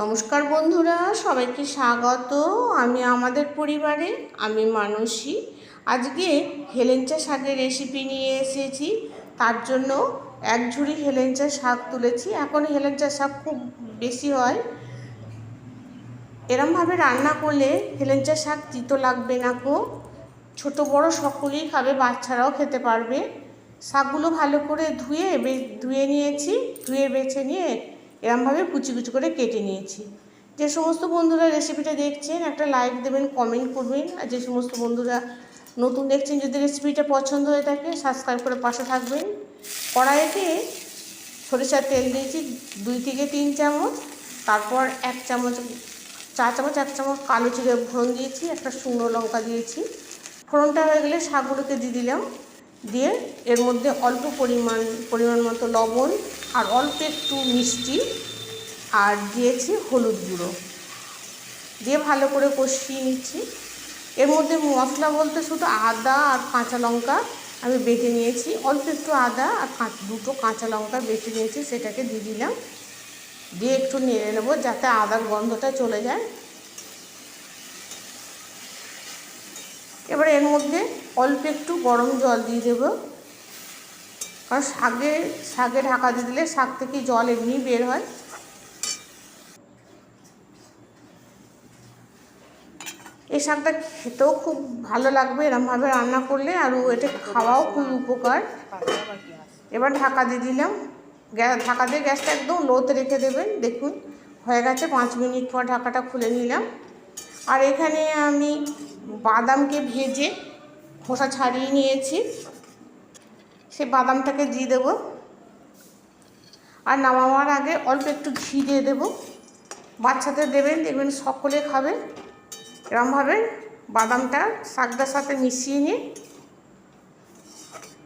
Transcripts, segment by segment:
নমস্কার বন্ধুরা, সবাইকে স্বাগত। আমি আমাদের পরিবারে, আমি মানসী। আজকে হেলেঞ্চা শাকের রেসিপি নিয়ে এসেছি। তার জন্য এক ঝুড়ি হেলেঞ্চা শাক তুলেছি। এখন হেলেঞ্চা শাক খুব বেশি হয়। এরমভাবে রান্না করলে হেলেঞ্চা শাক তিতো লাগবে না কো ছোটো বড় সকলেই খাবে, বাচ্চারাও খেতে পারবে। শাকগুলো ভালো করে ধুয়ে ধুয়ে নিয়েছি। ধুয়ে বেছে নিয়ে এরমভাবে কুচি কুচি করে কেটে নিয়েছি। যে সমস্ত বন্ধুরা রেসিপিটা দেখছেন, একটা লাইক দেবেন কমেন্ট করবেন। আর যে সমস্ত বন্ধুরা নতুন দেখছেন, যদি রেসিপিটা পছন্দ হয়ে থাকে সাবস্ক্রাইব করে পাশে থাকবেন। কড়াইতে সরিষার তেল দিয়েছি, দুই থেকে তিন চামচ। তারপর এক চামচ চা চামচ, এক চামচ কালো জিরে ফোড়ন দিয়েছি, একটা শুকনো লঙ্কা দিয়েছি। ফোড়নটা হয়ে গেলে শাকগুলোকে দিয়ে দিলাম। দিয়ে এর মধ্যে অল্প পরিমাণ পরিমাণ মতো লবণ আর অল্প একটু মিষ্টি আর দিয়েছি হলুদ গুঁড়ো। দিয়ে ভালো করে কষিয়ে নিচ্ছি। এর মধ্যে মশলা বলতে শুধু আদা আর কাঁচা লঙ্কা আমি বেটে নিয়েছি। অল্প একটু আদা আর দুটো কাঁচা লঙ্কা বেটে নিয়েছি, সেটাকে দিয়ে দিলাম। দিয়ে একটু নেড়ে নেব যাতে আদার গন্ধটা চলে যায়। এবার এর মধ্যে অল্প একটু গরম জল দিয়ে দেবো। কারণ শাকে শাকে ঢাকা দিয়ে দিলে শাক থেকে জল এমনি বের হয়। এই শাকটা খেতেও খুব ভালো লাগবে, এরমভাবে রান্না করলে আর এটা খাওয়াও খুব উপকার। এবার ঢাকা দিয়ে দিলাম। গ্যাস ঢাকা দিয়ে গ্যাসটা একদম লোতে রেখে দেবেন। দেখুন, হয়ে গেছে পাঁচ মিনিট পর ঢাকাটা খুলে নিলাম। আর এখানে আমি বাদামকে ভেজে খোসা ছাড়িয়ে নিয়েছি। সে বাদামটাকে দিয়ে দেবো। আর নামাবার আগে অল্প একটু ঘি দিয়ে দেবো। বাচ্চাদের দেবেন, দেখবেন সকলে খাবে। এরমভাবে বাদামটা শাকটার সাথে মিশিয়ে নিয়ে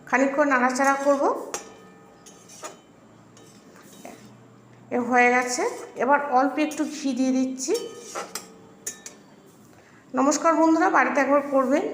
খানিকক্ষণ নাড়াচাড়া করব। এ হয়ে গেছে। এবার অল্প একটু ঘি দিয়ে দিচ্ছি। নমস্কার বন্ধুরা বাড়িতে একবার করবেন।